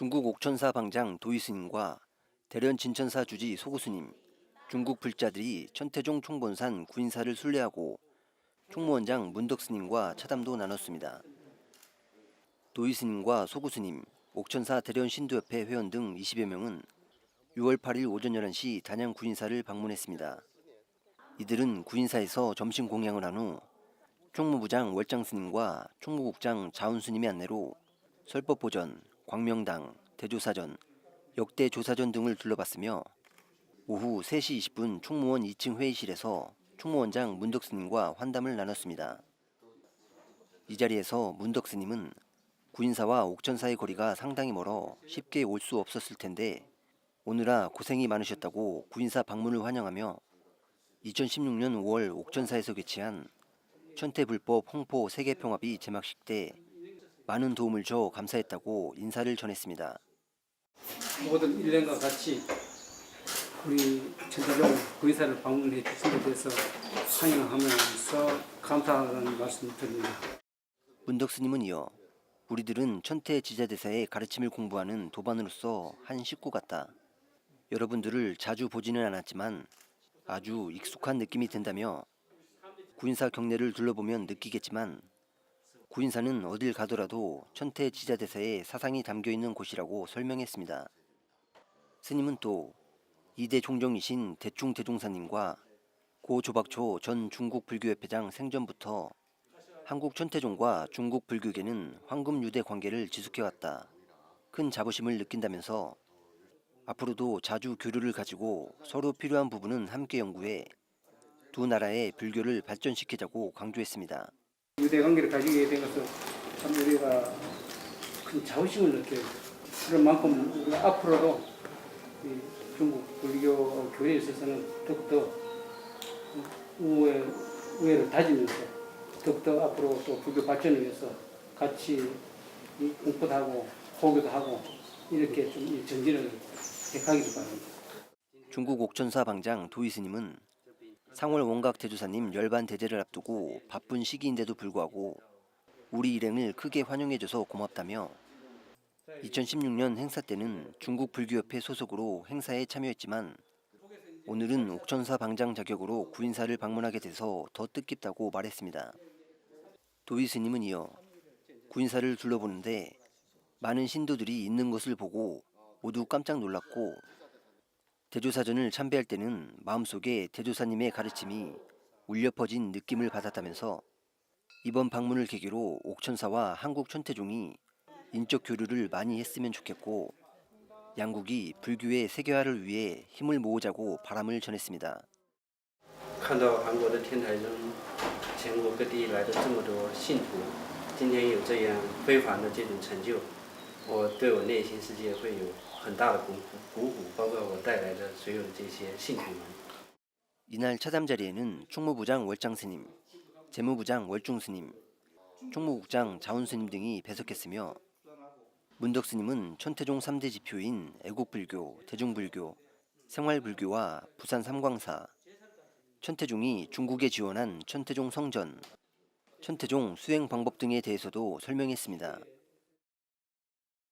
중국 옥천사 방장 도이스님과 대련 진천사 주지 소구스님, 중국 불자들이 천태종 총본산 구인사를 순례하고 총무원장 문덕스님과 차담도 나눴습니다. 도이스님과 소구스님, 옥천사 대련 신도협회 회원 등 20여 명은 6월 8일 오전 11시 단양 구인사를 방문했습니다. 이들은 구인사에서 점심 공양을 한 후 총무부장 월장 스님과 총무국장 자운 스님의 안내로 설법보전, 광명당, 대조사전, 역대 조사전 등을 둘러봤으며 오후 3시 20분 총무원 2층 회의실에서 총무원장 문덕 스님과 환담을 나눴습니다. 이 자리에서 문덕 스님은 구인사와 옥천사의 거리가 상당히 멀어 쉽게 올 수 없었을 텐데 오느라 고생이 많으셨다고 구인사 방문을 환영하며 2016년 5월 옥천사에서 개최한 천태불법 홍포 세계평화비 제막식 때 많은 도움을 줘 감사했다고 인사를 전했습니다. 모든 일련과 같이 우리 천사종 구의사를 방문해 주신 데 대해서 환영하면서 감사하다는 말씀을 드립니다. 문덕 스님은 이어 우리들은 천태 지자대사의 가르침을 공부하는 도반으로서 한 식구 같다. 여러분들을 자주 보지는 않았지만 아주 익숙한 느낌이 든다며 구인사 경내를 둘러보면 느끼겠지만 구인사는 어딜 가더라도 천태 지자대사의 사상이 담겨 있는 곳이라고 설명했습니다. 스님은 또 이대 종정이신 대충 대종사님과 고 조박초 전 중국 불교협회장 생전부터 한국 천태종과 중국 불교계는 황금 유대 관계를 지속해왔다. 큰 자부심을 느낀다면서 앞으로도 자주 교류를 가지고 서로 필요한 부분은 함께 연구해 두 나라의 불교를 발전시키자고 강조했습니다. 유대 관계를 가지게 된 것은 참 우리가 큰 자부심을 느껴요. 그런 만큼 우리가 앞으로도 이 중국 불교 교회에 있어서는 더욱더 우애, 우애를 다지면서 더욱더 앞으로 또 불교 발전을 위해서 같이 이 공부도 하고 호교도 하고 이렇게 좀이 전진을 해가기를 바랍니다. 중국 옥천사 방장 도이스님은 상월 원각 대조사님 열반 대제를 앞두고 바쁜 시기인데도 불구하고 우리 일행을 크게 환영해줘서 고맙다며 2016년 행사 때는 중국 불교협회 소속으로 행사에 참여했지만 오늘은 옥천사 방장 자격으로 구인사를 방문하게 돼서 더 뜻깊다고 말했습니다. 도이스님은 이어 구인사를 둘러보는데 많은 신도들이 있는 것을 보고 모두 깜짝 놀랐고 대조사전을 참배할 때는 마음속에 대조사님의 가르침이 울려 퍼진 느낌을 받았다면서 이번 방문을 계기로 옥천사와 한국 천태종이 인적 교류를 많이 했으면 좋겠고 양국이 불교의 세계화를 위해 힘을 모으자고 바람을 전했습니다. 看到韩国的天台中，全国各地来的这么多信徒，今天有这样非凡的这种成就，我对我内心世界会有 很大的鼓舞，鼓舞，包括我带来的所有的这些信徒们。 이날 차담 자리에는 총무부장 월장 스님, 재무부장 월중 스님, 총무국장 자운 스님 등이 배석했으며 문덕 스님은 천태종 3대 지표인 애국불교, 대중불교, 생활불교와 부산 삼광사, 천태종이 중국에 지원한 천태종 성전, 천태종 수행 방법 등에 대해서도 설명했습니다.